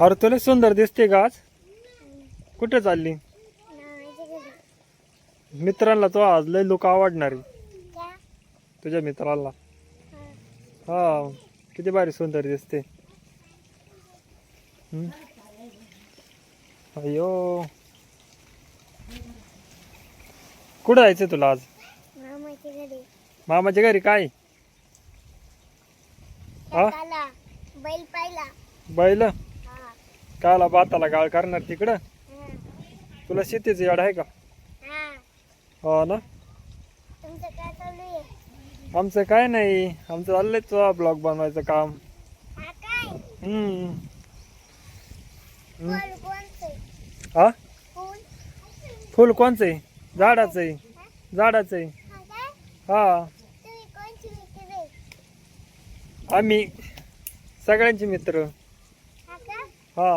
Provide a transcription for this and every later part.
अरे तुला सुंदर दिसते का आज? कुठे चालली? मित्रांना तो आज लय लोक आवडणार आहे. तुझ्या मित्राला. हा किती भारी सुंदर दिसते. अय्यो. कुठं जायचं तुला आज? मामाच्या घरी काय? हा? बैल पाहिला बैल काला बाताला गाळ करणार तिकडं? तुला शेतीचं याड आहे का? हा. हो ना? आमचं काय नाही. आमचं चाललंय तुझा ब्लॉग बनवायचं काम. हा हम्म. हा फूल? कोणचं आहे? झाडाचं आहे. झाडाचं आहे. हा आम्ही सगळ्यांचे मित्र. हा.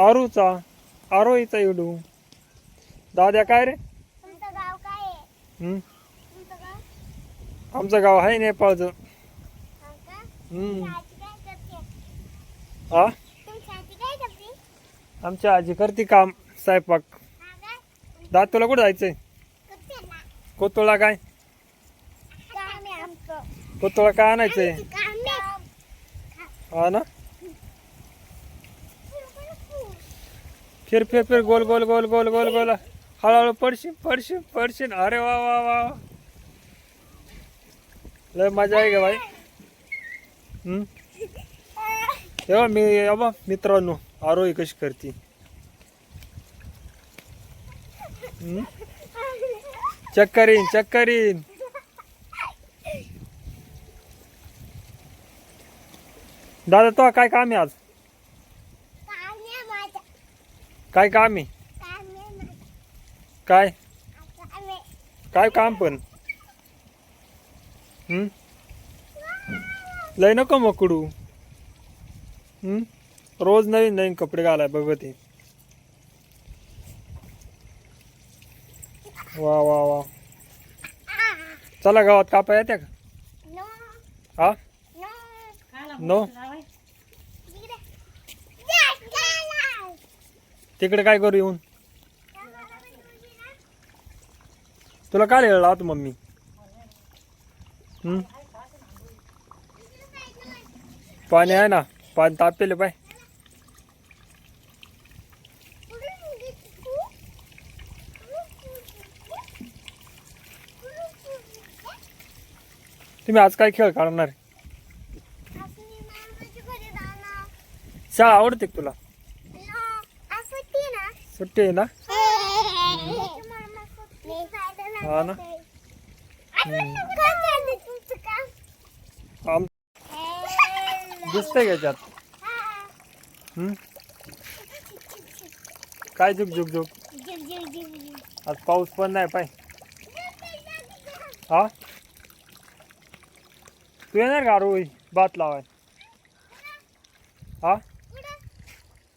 आरूचा आरोहीचा इडू दाद्या काय रे? हम्म. आमचं गाव आहे नेपाळचं. हा हम्म. हा आमची आजी करते काम स्वयंपाक. दाद तुला कुठं जायचंय? कोतोळा काय? कोतोळा काय आणायचंय? हा ना? फिर फिर फिर गोल गोल गोल गोल गोल गोल. हळूहळू पडशील पडशील पडशील. अरे वा वा वा वा. लय मजा आहे का भाई तेव्हा मी बाबा मित्रांनो आरोही कशी करते. चक्कर येईन चक्कर येईन दादा तो काय काम आहे आज? काय काम आहे? काय? काय काम पण? लय नको मकडू? रोज नवीन नवीन कपडे घालाय बघत वा वा वा. चला गावात कापा येत्या का? नो. हा नो नो इकडे जा, चला. तिकडे काय करू येऊन? तुला काय लिहिलं आता मम्मी? हम्म? पाणी आहे ना पाणी तापेले पाय. तुम्ही आज काय खेळ काढणार? शाळा आवडते तुला? सुट्टी आहे ना? हा ना? आम दिसतंय का याच्यात? काय झुक झुक झुक? आज पाऊस पण नाही पाय. हा? तू येणार का रोई? भात लावाय? हा?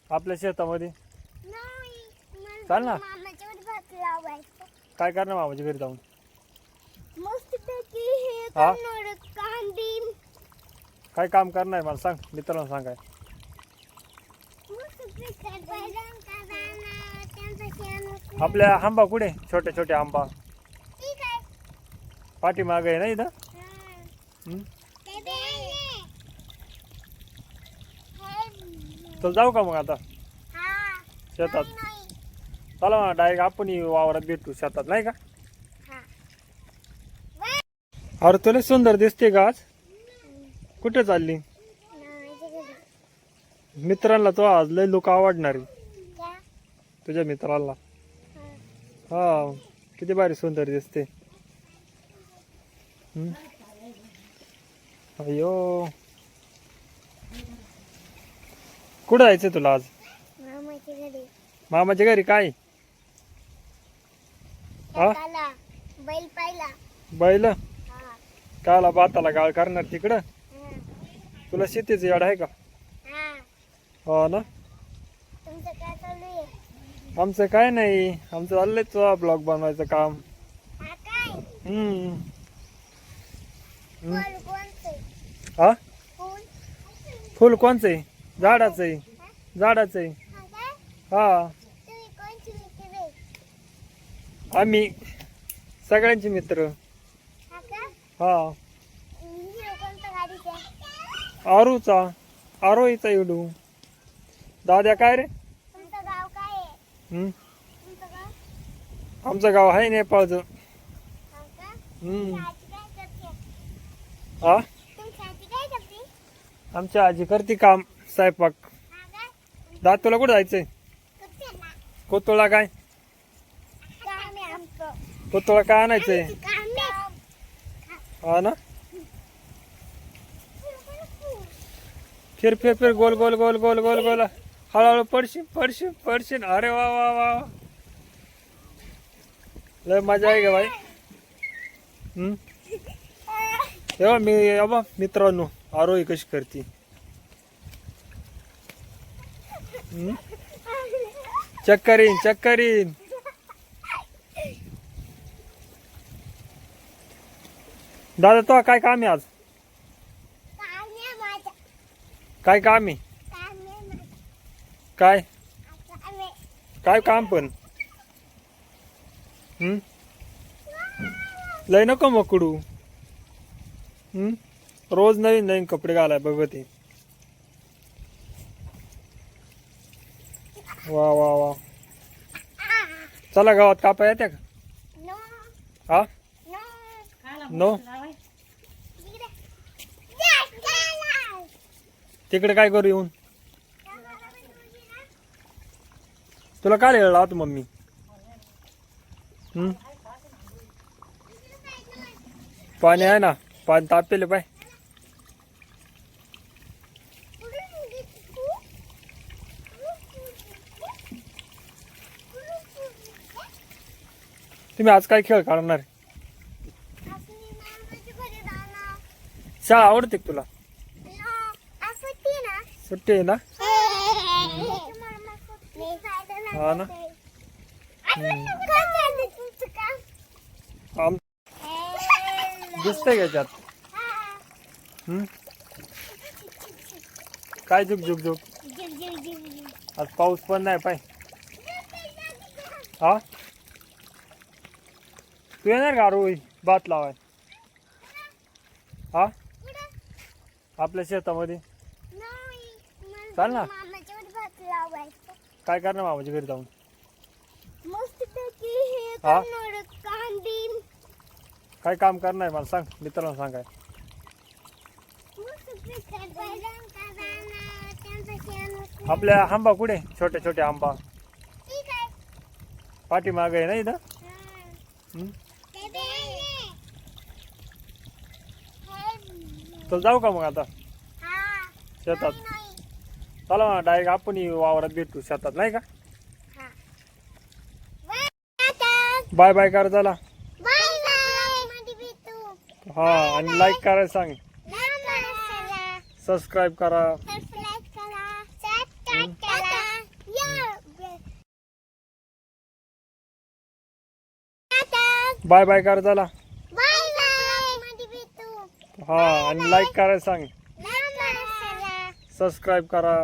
आपल्या शेतामध्ये? चाल ना. काय करणार मामाच्या घरी जाऊन हे हा? करणार कांदी काय काम करणार मला सांग मित्रांनो सांग काय त्यांचं शेण उचलून. आपल्या आंबा कुठे छोटे छोटे आंबा ठीक आहे. पाठीमागे आहे ना इथं हा. हम्म? ते बी आहे. हे. चल जाऊ का मग आता हा. शेतात नाही. चला म्हणा डायरेक्ट आपण वावरात भेटू शेतात नाही का हा. अरे तुला सुंदर दिसते का आज कुठे चालली. मित्रांना तो आज लय लोक आवडणार? तुझ्या मित्राला हा. किती भारी सुंदर दिसते? अय्यो कुठं जायचं तुला आज. मामाच्या घरी काय हा? काला. बैल पाहिला. बैल? हा. काला बाताला गाळ करणार तिकडं? हा. तुला शेतीचं याड आहे का? हा. हो ना? तुमचं काय चालू आहे? आमचं काय नाही. आमचं चाललंय तुझा ब्लॉग बनवायचं काम. हा काय? हम्म. हम्म. फळ कोणचं? हा फूल? फुल कोणचं आहे? झाडाचं आहे. झाडाचं आहे. हा हा तुम्ही कोणची मित्र आहे? आम्ही सगळ्यांचे मित्र. हा. आरूचा. आरोहीचा इडू दाद्या काय रे? आमचं गाव आहे नेपाळचं. हा आमच्या आजी करते? काम स्वयंपाक. हा का? दाद तुला कुठं जायचंय कोतोळा काय? पुतळा का काय आणायचंय आहे? हा ना? फिर फिर फिर गोल गोल गोल गोल गोल गोल. हळूहळू पडशील पडशील पडशील. अरे वा वा वा वा. लय मजा आहे का भाई हम्म? तेव्हा मी बा मित्रांनो आरोही कशी करते. चक्कर येईन चक्कर येईन दादा तो काय काम आहे आज? काय काम आहे? काय? काय काम पण? लय नको मकडू रोज नवीन नवीन कपडे घालाय बघत आहे. वा वा वा. चला गावात कापा येत्या का? नो. हा नो नो इकडे जा, चला. तिकडे काय करू येऊन? तुला काय लिहिलं लावतो मम्मी? पाणी आहे ना पाणी तापेले पाय तुम्ही आज काय खेळ काढणार शाळा आवडते तुला? सुट्टी आहे ना? हा ना? आम दिसतंय का याच्यात? काय झुक झुक झुक? आज पाऊस पण नाही पाय. हा? तू येणार का रोई? भात लावाय? हा? आपल्या शेतामध्ये? चाल ना. काय करणार मामाच्या घरी जाऊन मस्त पैकी हे हा? करणार काय काम करणार मला सांग मित्रांनो सांगाय मस्त पैकी बैलांका जाणार, त्यांचं शेण उचलून. आपल्या आंबा कुठे छोटे छोटे आंबा ठीक आहे. पाठीमाग आहे ना इथं हा. ते. हे- चल जाऊ का मग आता हा. शेतात नाही. चला ना डायरेक्ट आपण वावरात भेटू शेतात नाही का. बाय. बाय कर चला. हा आणि लाईक करायला सांग. सबस्क्राईब करा. बाय बाय कर चला. हा आणि लाईक करायला सांग. सबस्क्राईब करा.